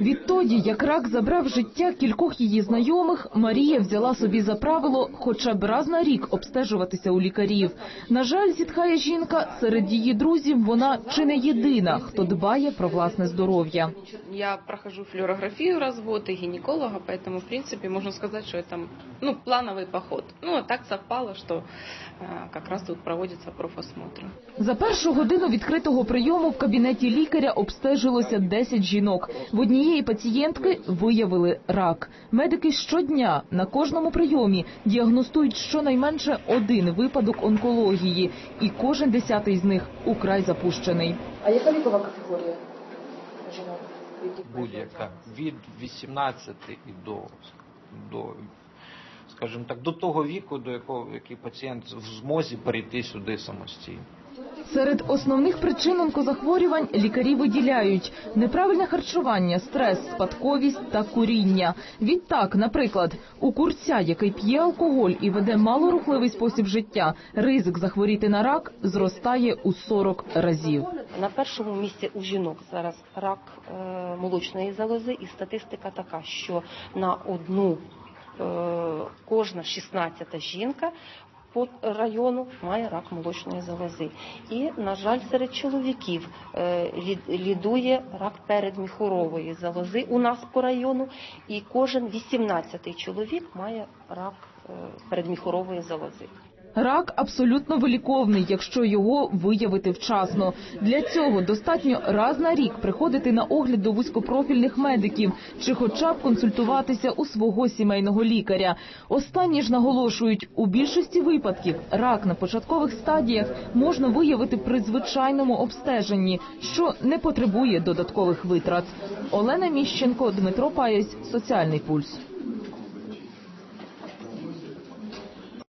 Відтоді, як рак забрав життя кількох її знайомих, Марія взяла собі за правило хоча б раз на рік обстежуватися у лікарів. На жаль, зітхає жінка, серед її друзів вона чи не єдина, хто дбає про власне здоров'я. Я прохожу флюорографию раз в год и гинеколога, поэтому, в принципе, можно сказать, что это ну, плановый поход. Ну, а так совпало, что э, как раз тут проводится профосмотр. За першу годину відкритого прийому в кабінеті лікаря обстежилося 10 жінок. В однієї пацієнтки виявили рак. Медики щодня на кожному прийомі діагностують щонайменше один випадок онкології, і кожен десятий з них украй запущений. А яка вікова категорія жінок? будь-яка від 18 і до, до скажімо так, до того віку, до якого який пацієнт в змозі перейти сюди самостійно. Серед основних причин онкозахворювань лікарі виділяють неправильне харчування, стрес, спадковість та куріння. Відтак, наприклад, у курця, який п'є алкоголь і веде малорухливий спосіб життя, ризик захворіти на рак зростає у 40 разів. На першому місці у жінок зараз рак е, молочної залози, і статистика така, що на одну е, кожна 16 жінка по району має рак молочної залози. І, на жаль, серед чоловіків е, лідує рак передміхурової залози у нас по району, і кожен 18 чоловік має рак е, передміхурової залози. Рак абсолютно виліковний, якщо його виявити вчасно. Для цього достатньо раз на рік приходити на огляд до вузькопрофільних медиків чи хоча б консультуватися у свого сімейного лікаря. Останні ж наголошують, у більшості випадків рак на початкових стадіях можна виявити при звичайному обстеженні, що не потребує додаткових витрат. Олена Міщенко, Дмитро Паєсь, Соціальний пульс.